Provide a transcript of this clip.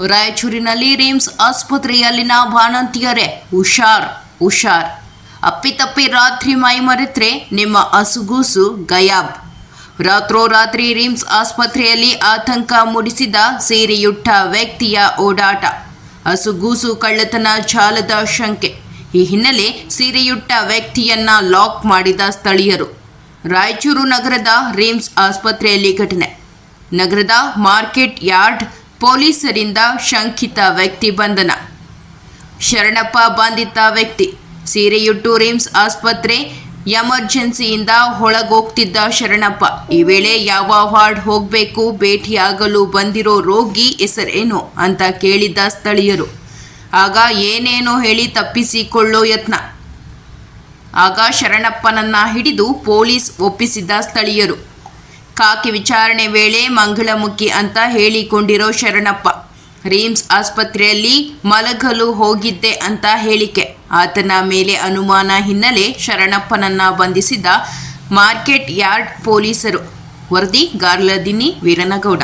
ರಾಯಚೂರಿನಲ್ಲಿ ರಿಮ್ಸ್ ಆಸ್ಪತ್ರೆಯಲ್ಲಿನ ಬಾಣಂತಿಯರೇ. ಹುಷಾರ್ ಹುಷಾರ್. ಅಪ್ಪಿತಪ್ಪಿ ರಾತ್ರಿ ಮೈ ಮರೆತ್ರೆ ನಿಮ್ಮ ಅಸುಗೂಸು ಗಯಾಬ್. ರಾತ್ರೋರಾತ್ರಿ ರಿಮ್ಸ್ ಆಸ್ಪತ್ರೆಯಲ್ಲಿ ಆತಂಕ ಮೂಡಿಸಿದ ಸೀರೆಯುಟ್ಟ ವ್ಯಕ್ತಿಯ ಓಡಾಟ. ಅಸುಗೂಸು ಕಳ್ಳತನ ಜಾಲದ ಶಂಕೆ. ಈ ಹಿನ್ನೆಲೆ ಸೀರೆಯುಟ್ಟ ವ್ಯಕ್ತಿಯನ್ನ ಲಾಕ್ ಮಾಡಿದ ಸ್ಥಳೀಯರು. ರಾಯಚೂರು ನಗರದ ರಿಮ್ಸ್ ಆಸ್ಪತ್ರೆಯಲ್ಲಿ ಘಟನೆ. ನಗರದ ಮಾರ್ಕೆಟ್ ಯಾರ್ಡ್ ಪೊಲೀಸರಿಂದ ಶಂಕಿತ ವ್ಯಕ್ತಿ ಬಂಧನ. ಶರಣಪ್ಪ ಬಂಧಿತ ವ್ಯಕ್ತಿ. ಸೀರೆಯುಟ್ಟು ರಿಮ್ಸ್ ಆಸ್ಪತ್ರೆ ಎಮರ್ಜೆನ್ಸಿಯಿಂದ ಒಳಗೋಗ್ತಿದ್ದ ಶರಣಪ್ಪ. ಈ ವೇಳೆ ಯಾವ ವಾರ್ಡ್ ಹೋಗಬೇಕು, ಭೇಟಿಯಾಗಲು ಬಂದಿರೋ ರೋಗಿ ಹೆಸರೇನು ಅಂತ ಕೇಳಿದ್ದ ಸ್ಥಳೀಯರು. ಆಗ ಏನೇನೋ ಹೇಳಿ ತಪ್ಪಿಸಿಕೊಳ್ಳೋ ಯತ್ನ. ಆಗ ಶರಣಪ್ಪನನ್ನ ಹಿಡಿದು ಪೊಲೀಸ್ ಒಪ್ಪಿಸಿದ್ದ ಸ್ಥಳೀಯರು. ಕಾಕಿ ವಿಚಾರಣೆ ವೇಳೆ ಮಂಗಳಮುಖಿ ಅಂತ ಹೇಳಿಕೊಂಡಿರೋ ಶರಣಪ್ಪ. ರೀಮ್ಸ್ ಆಸ್ಪತ್ರೆಯಲ್ಲಿ ಮಲಗಲು ಹೋಗಿದ್ದೆ ಅಂತ ಹೇಳಿಕೆ. ಆತನ ಮೇಲೆ ಅನುಮಾನ ಹಿನ್ನೆಲೆ ಶರಣಪ್ಪನನ್ನ ಬಂಧಿಸಿದ ಮಾರ್ಕೆಟ್ ಯಾರ್ಡ್ ಪೊಲೀಸರು. ವರದಿ ಗಾರ್ಲದಿನಿ ವೀರನಗೌಡ.